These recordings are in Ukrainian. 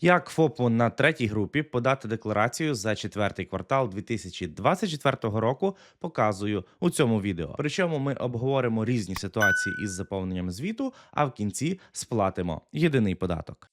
Як ФОПу на третій групі подати декларацію за четвертий квартал 2024 року, показую у цьому відео. Причому ми обговоримо різні ситуації із заповненням звіту, а в кінці сплатимо єдиний податок.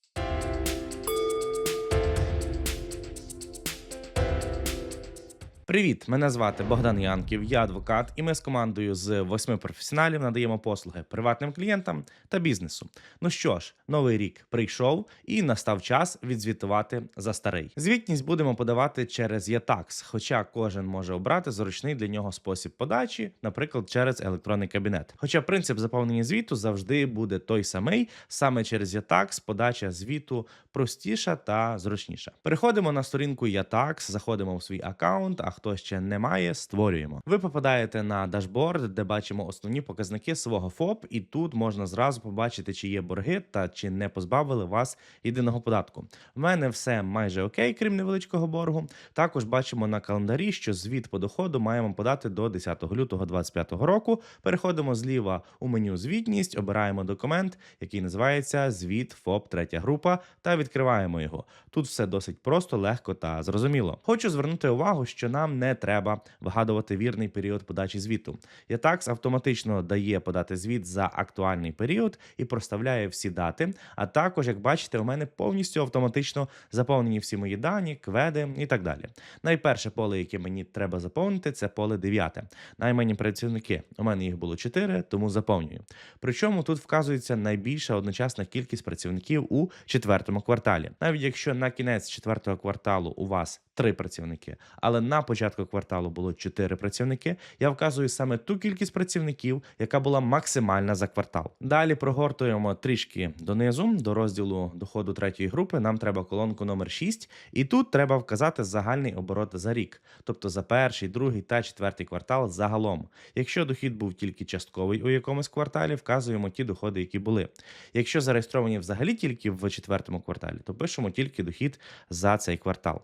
Привіт, мене звати Богдан Янків, я адвокат, і ми з командою з восьми професіоналів надаємо послуги приватним клієнтам та бізнесу. Ну що ж, новий рік прийшов і настав час відзвітувати за старий. Звітність будемо подавати через Yatax, хоча кожен може обрати зручний для нього спосіб подачі, наприклад, через електронний кабінет. Хоча принцип заповнення звіту завжди буде той самий, саме через Yatax подача звіту простіша та зручніша. Переходимо на сторінку Yatax, заходимо в свій аккаунт. Хто ще не має, створюємо. Ви попадаєте на дашборд, де бачимо основні показники свого ФОП, і тут можна зразу побачити, чи є борги та чи не позбавили вас єдиного податку. В мене все майже окей, крім невеличкого боргу. Також бачимо на календарі, що звіт по доходу маємо подати до 10 лютого 2025 року. Переходимо зліва у меню звітність, обираємо документ, який називається Звіт ФОП третя група, та відкриваємо його. Тут все досить просто, легко та зрозуміло. Хочу звернути увагу, що нам не треба вигадувати вірний період подачі звіту. Yatax автоматично дає подати звіт за актуальний період і проставляє всі дати. А також, як бачите, у мене повністю автоматично заповнені всі мої дані, кведи і так далі. Найперше поле, яке мені треба заповнити, це поле 9. Наймані працівники. У мене їх було 4, тому заповнюю. Причому тут вказується найбільша одночасна кількість працівників у четвертому кварталі. Навіть якщо на кінець четвертого кварталу у вас три працівники, але на початку кварталу було 4 працівники. Я вказую саме ту кількість працівників, яка була максимальна за квартал. Далі прогортуємо трішки донизу до розділу доходу третьої групи. Нам треба колонку номер 6, і тут треба вказати загальний оборот за рік, тобто за перший, другий та четвертий квартал загалом. Якщо дохід був тільки частковий у якомусь кварталі, вказуємо ті доходи, які були. Якщо зареєстровані взагалі тільки в четвертому кварталі, то пишемо тільки дохід за цей квартал.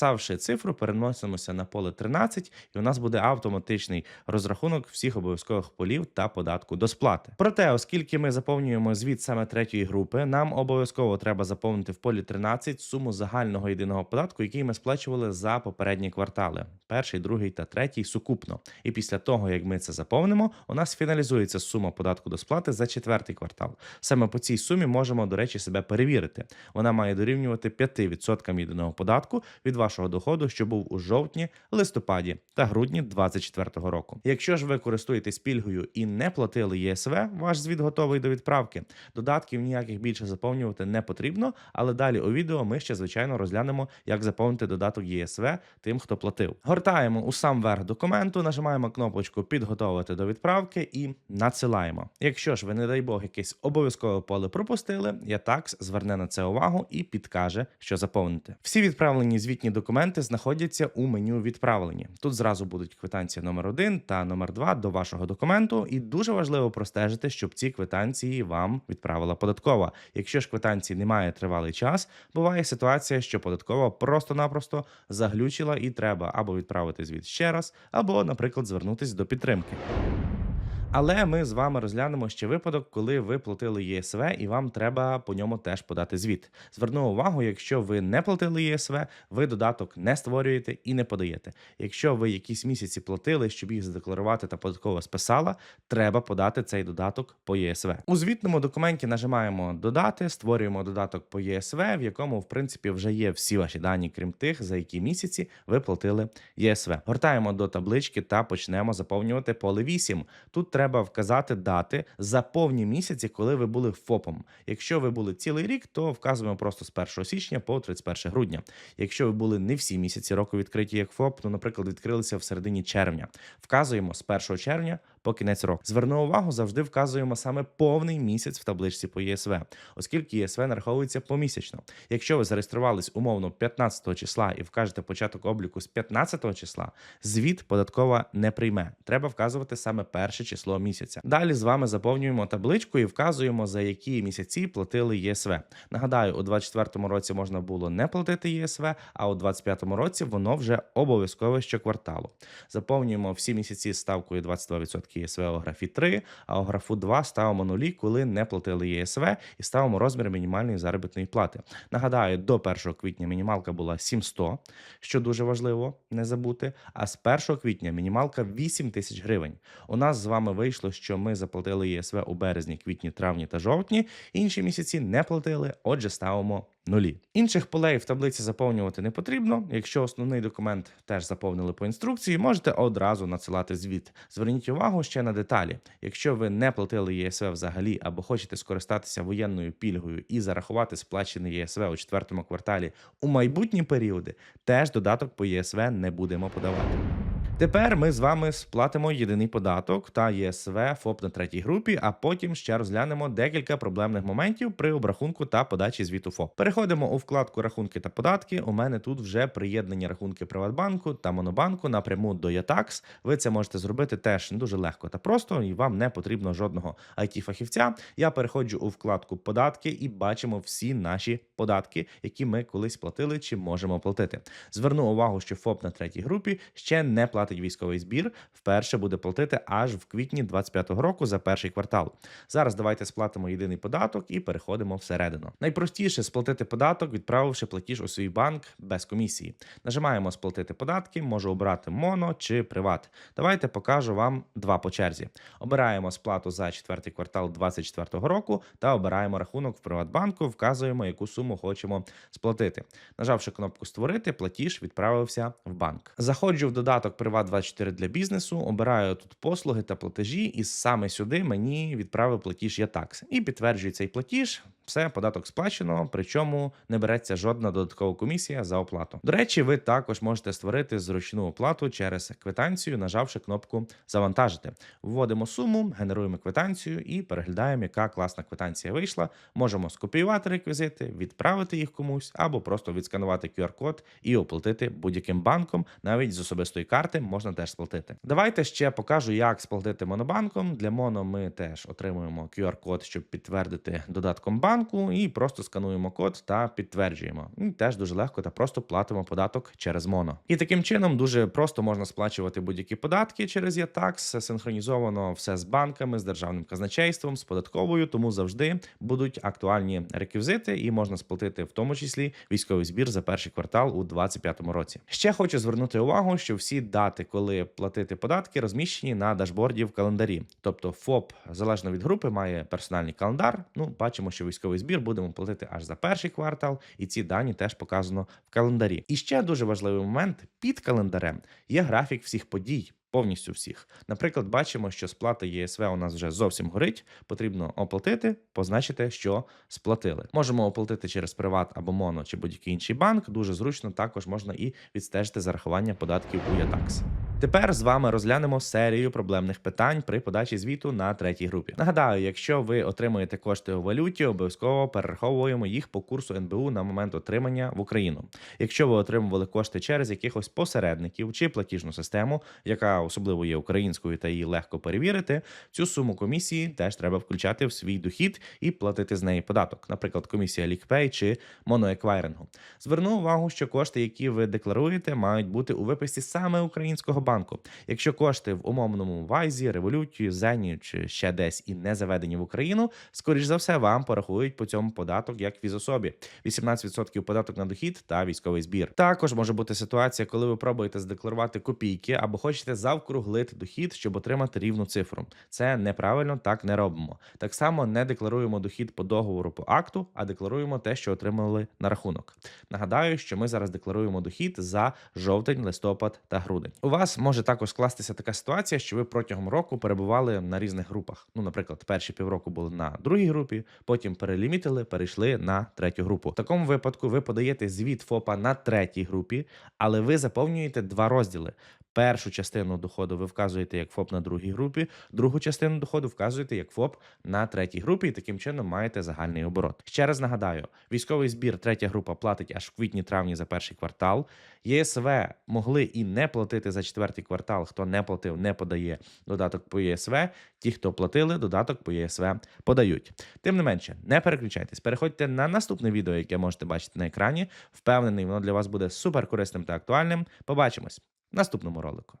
Написавши цифру, переносимося на поле 13, і у нас буде автоматичний розрахунок всіх обов'язкових полів та податку до сплати. Проте, оскільки ми заповнюємо звіт саме третьої групи, нам обов'язково треба заповнити в полі 13 суму загального єдиного податку, який ми сплачували за попередні квартали: перший, другий та третій сукупно. І після того, як ми це заповнимо, у нас фіналізується сума податку до сплати за четвертий квартал. Саме по цій сумі можемо, до речі, себе перевірити. Вона має дорівнювати 5% єдиного податку від вашого доходу, що був у жовтні, листопаді та грудні 2024 року. Якщо ж ви користуєтесь пільгою і не платили ЄСВ, ваш звіт готовий до відправки. Додатків ніяких більше заповнювати не потрібно, але далі у відео ми ще звичайно розглянемо, як заповнити додаток ЄСВ тим, хто платив. Гортаємо у сам верх документу, нажимаємо кнопочку Підготовити до відправки і надсилаємо. Якщо ж ви, не дай Бог, якесь обов'язкове поле пропустили, Ятакс зверне на це увагу і підкаже, що заповнити. Всі відправлені звітні документи знаходяться у меню відправлені. Тут зразу будуть квитанція номер 1 та номер 2 до вашого документу, і дуже важливо простежити, щоб ці квитанції вам відправила податкова. Якщо ж квитанції немає тривалий час, буває ситуація, що податкова просто-напросто заглючила і треба або відправити звіт ще раз, або, наприклад, звернутися до підтримки. Але ми з вами розглянемо ще випадок, коли ви платили ЄСВ і вам треба по ньому теж подати звіт. Зверну увагу, якщо ви не платили ЄСВ, ви додаток не створюєте і не подаєте. Якщо ви якісь місяці платили, щоб їх задекларувати та податкова списала, треба подати цей додаток по ЄСВ. У звітному документі нажимаємо додати, створюємо додаток по ЄСВ, в якому в принципі вже є всі ваші дані, крім тих, за які місяці ви платили ЄСВ. Гортаємо до таблички та почнемо заповнювати поле 8. Тут треба вказати дати за повні місяці, коли ви були ФОПом. Якщо ви були цілий рік, то вказуємо просто з 1 січня по 31 грудня. Якщо ви були не всі місяці року відкриті як ФОП, то, наприклад, відкрилися в середині червня, вказуємо з 1 червня по кінець року. Зверну увагу, завжди вказуємо саме повний місяць в табличці по ЄСВ, оскільки ЄСВ нараховується помісячно. Якщо ви зареєструвались умовно 15 числа і вкажете початок обліку з 15 числа, звіт податкова не прийме. Треба вказувати саме перше число місяця. Далі з вами заповнюємо табличку і вказуємо, за які місяці платили ЄСВ. Нагадаю, у 24 році можна було не платити ЄСВ, а у 25 році воно вже обов'язкове щокварталу. Заповнюємо всі місяці ставкою 22% відсотки ЄСВ у графі 3, а у графу 2 ставимо нулі, коли не платили ЄСВ, і ставимо розмір мінімальної заробітної плати. Нагадаю, до 1 квітня мінімалка була 700, що дуже важливо не забути. А з 1 квітня мінімалка 8 тисяч гривень. У нас з вами вийшло, що ми заплатили ЄСВ у березні, квітні, травні та жовтні. Інші місяці не платили, отже, ставимо нулі. Інших полей в таблиці заповнювати не потрібно. Якщо основний документ теж заповнили по інструкції, можете одразу надсилати звіт. Зверніть увагу ще на деталі. Якщо ви не платили ЄСВ взагалі або хочете скористатися воєнною пільгою і зарахувати сплачений ЄСВ у четвертому кварталі у майбутні періоди, теж додаток по ЄСВ не будемо подавати. Тепер ми з вами сплатимо єдиний податок та ЄСВ ФОП на третій групі, а потім ще розглянемо декілька проблемних моментів при обрахунку та подачі звіту ФОП. Переходимо у вкладку рахунки та податки. У мене тут вже приєднані рахунки Приватбанку та Монобанку напряму до Ятакс. Ви це можете зробити теж дуже легко та просто, і вам не потрібно жодного it фахівця Я переходжу у вкладку податки і бачимо всі наші податки, які ми колись платили чи можемо платити. Зверну увагу, що ФОП на третій групі ще не платить військовий збір. Вперше буде платити аж в квітні 25-го року за перший квартал. Зараз давайте сплатимо єдиний податок і переходимо всередину. Найпростіше сплатити податок, відправивши платіж у свій банк без комісії. Нажимаємо сплатити податки, можу обрати моно чи приват. Давайте покажу вам два по черзі. Обираємо сплату за четвертий квартал 24-го року та обираємо рахунок в Приватбанку, вказуємо, яку суму хочемо сплатити. Нажавши кнопку Створити, платіж відправився в банк. Заходжу в додаток Приват 24 для бізнесу, обираю тут послуги та платежі, і саме сюди мені відправив платіж Ятакс. І підтверджую цей платіж. Все, податок сплачено, причому не береться жодна додаткова комісія за оплату. До речі, ви також можете створити зручну оплату через квитанцію, нажавши кнопку Завантажити. Вводимо суму, генеруємо квитанцію і переглядаємо, яка класна квитанція вийшла. Можемо скопіювати реквізити, відправити їх комусь, або просто відсканувати QR-код і оплатити будь-яким банком, навіть з особистої карти можна теж сплатити. Давайте ще покажу, як сплатити монобанком. Для моно ми теж отримуємо QR-код, щоб підтвердити додатком банку, і просто скануємо код та підтверджуємо. І теж дуже легко та просто платимо податок через моно. І таким чином дуже просто можна сплачувати будь-які податки через Ятакс. Синхронізовано все з банками, з державним казначейством, з податковою, тому завжди будуть актуальні реквізити, і можна сплатити в тому числі військовий збір за перший квартал у 2025 році. Ще хочу звернути увагу, що всі дати, коли платити податки, розміщені на дашборді в календарі. Тобто ФОП залежно від групи має персональний календар. Ну, бачимо, що військовий збір будемо платити аж за перший квартал, і ці дані теж показано в календарі. І ще дуже важливий момент: під календарем є графік всіх подій. Повністю всіх. Наприклад, бачимо, що сплата ЄСВ у нас вже зовсім горить. Потрібно оплатити, позначити, що сплатили. Можемо оплатити через приват або моно чи будь-який інший банк. Дуже зручно також можна і відстежити зарахування податків у Ятакс. Тепер з вами розглянемо серію проблемних питань при подачі звіту на третій групі. Нагадаю, якщо ви отримуєте кошти у валюті, обов'язково перераховуємо їх по курсу НБУ на момент отримання в Україну. Якщо ви отримували кошти через якихось посередників чи платіжну систему, яка особливо є українською та її легко перевірити, цю суму комісії теж треба включати в свій дохід і платити з неї податок, наприклад, комісія LeakPay чи моноеквайрингу. Зверну увагу, що кошти, які ви декларуєте, мають бути у виписці саме українського банку. Якщо кошти в умовному вайзі, революції, зені чи ще десь і не заведені в Україну, скоріш за все вам порахують по цьому податок як фізособі. 18% податок на дохід та військовий збір. Також може бути ситуація, коли ви пробуєте задекларувати копійки або хочете завкруглити дохід, щоб отримати рівну цифру. Це неправильно, так не робимо. Так само не декларуємо дохід по договору по акту, а декларуємо те, що отримали на рахунок. Нагадаю, що ми зараз декларуємо дохід за жовтень, листопад та грудень. У вас може також скластися така ситуація, що ви протягом року перебували на різних групах. Ну, наприклад, перші півроку були на другій групі, потім перелімітили, перейшли на третю групу. В такому випадку ви подаєте звіт ФОПа на третій групі, але ви заповнюєте два розділи. Першу частину доходу ви вказуєте як ФОП на другій групі, другу частину доходу вказуєте як ФОП на третій групі, і таким чином маєте загальний оборот. Ще раз нагадаю: військовий збір, третя група платить аж в квітні-травні за перший квартал. ЄСВ могли і не платити за четвертий квартал. Хто не платив, не подає додаток по ЄСВ. Ті, хто платили, додаток по ЄСВ подають. Тим не менше, не переключайтесь, переходьте на наступне відео, яке можете бачити на екрані. Впевнений, воно для вас буде супер корисним та актуальним. Побачимось в наступному ролику.